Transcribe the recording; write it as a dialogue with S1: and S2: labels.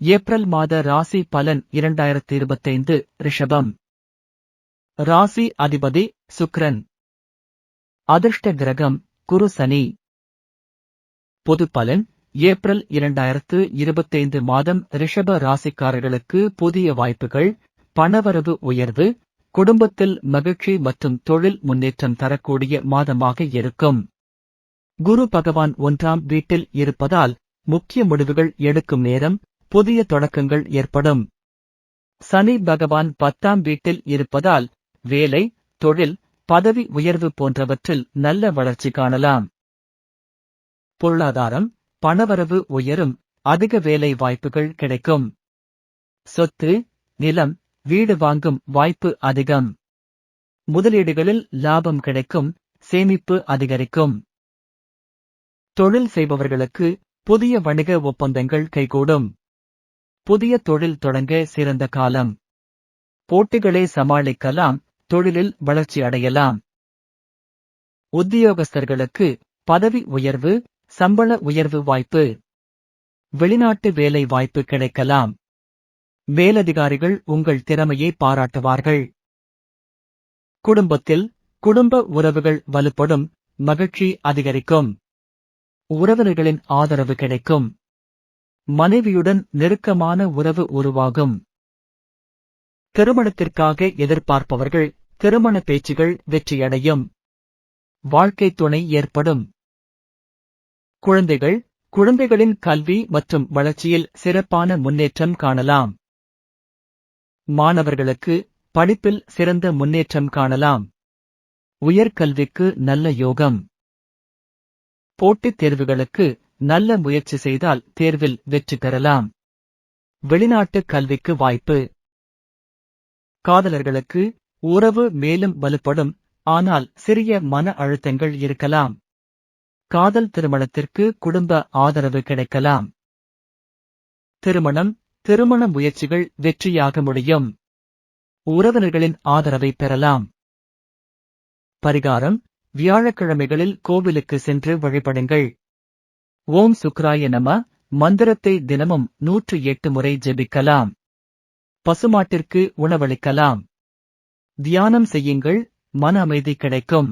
S1: April மாத ராசி பலன் இரண்டாயிரத்தி இருபத்தைந்து ரிஷபம். ராசி அதிபதி சுக்ரன். அதிர்ஷ்ட கிரகம் குரு சனி. பொது பலன் ஏப்ரல் இரண்டாயிரத்து இருபத்தைந்து மாதம் ரிஷப ராசிக்காரர்களுக்கு புதிய வாய்ப்புகள் பணவரவு உயர்வு குடும்பத்தில் மகிழ்ச்சி மற்றும் தொழில் முன்னேற்றம் தரக்கூடிய மாதமாக இருக்கும். குரு பகவான் ஒன்றாம் வீட்டில் இருப்பதால் முக்கிய முடிவுகள் எடுக்கும் நேரம் புதிய தொடக்கங்கள் ஏற்படும். சனி பகவான் பத்தாம் வீட்டில் இருப்பதால் வேலை தொழில் பதவி உயர்வு போன்றவற்றில் நல்ல வளர்ச்சி காணலாம். பொருளாதாரம் பணவரவு உயரும் அதிக வேலை வாய்ப்புகள் கிடைக்கும். சொத்து நிலம் வீடு வாங்கும் வாய்ப்பு அதிகம். முதலீடுகளில் லாபம் கிடைக்கும் சேமிப்பு அதிகரிக்கும். தொழில் செய்பவர்களுக்கு புதிய வணிக ஒப்பந்தங்கள் கைகூடும். புதிய தொழில் தொடங்க சிறந்த காலம். போட்டிகளை சமாளிக்கலாம் தொழிலில் வளர்ச்சி அடையலாம். உத்தியோகஸ்தர்களுக்கு பதவி உயர்வு சம்பள உயர்வு வாய்ப்பு. வெளிநாட்டு வேலை வாய்ப்பு கிடைக்கலாம். மேலதிகாரிகள் உங்கள் திறமையை பாராட்டுவார்கள். குடும்பத்தில் குடும்ப உறவுகள் வலுப்படும் மகிழ்ச்சி அதிகரிக்கும். உறவினர்களின் ஆதரவு கிடைக்கும். மனைவியுடன் நெருக்கமான உறவு உருவாகும். திருமணத்திற்காக எதிர்பார்ப்பவர்கள் திருமண பேச்சுகள் வெற்றியடையும். வாழ்க்கை துணை ஏற்படும். குழந்தைகள் குழந்தைகளின் கல்வி மற்றும் வளர்ச்சியில் சிறப்பான முன்னேற்றம் காணலாம். மாணவர்களுக்கு படிப்பில் சிறந்த முன்னேற்றம் காணலாம். உயர்கல்விக்கு நல்ல யோகம். போட்டித் தேர்வுகளுக்கு நல்ல முயற்சி செய்தால் தேர்வில் வெற்றி பெறலாம். வெளிநாட்டு கல்விக்கு வாய்ப்பு. காதலர்களுக்கு உறவு மேலும் வலுப்படும் ஆனால் சிறிய மன அழுத்தங்கள் இருக்கலாம். காதல் திருமணத்திற்கு குடும்ப ஆதரவு கிடைக்கலாம். திருமணம் திருமண முயற்சிகள் வெற்றியாக முடியும். உறவினர்களின் ஆதரவை பெறலாம். பரிகாரம் வியாழக்கிழமைகளில் கோவிலுக்கு சென்று வழிபடுங்கள். ஓம் சுக்ராய நம மந்திரத்தை தினமும் நூற்று எட்டு முறை ஜெபிக்கலாம். பசுமாட்டிற்கு உணவளிக்கலாம். தியானம் செய்யுங்கள் மன அமைதி கிடைக்கும்.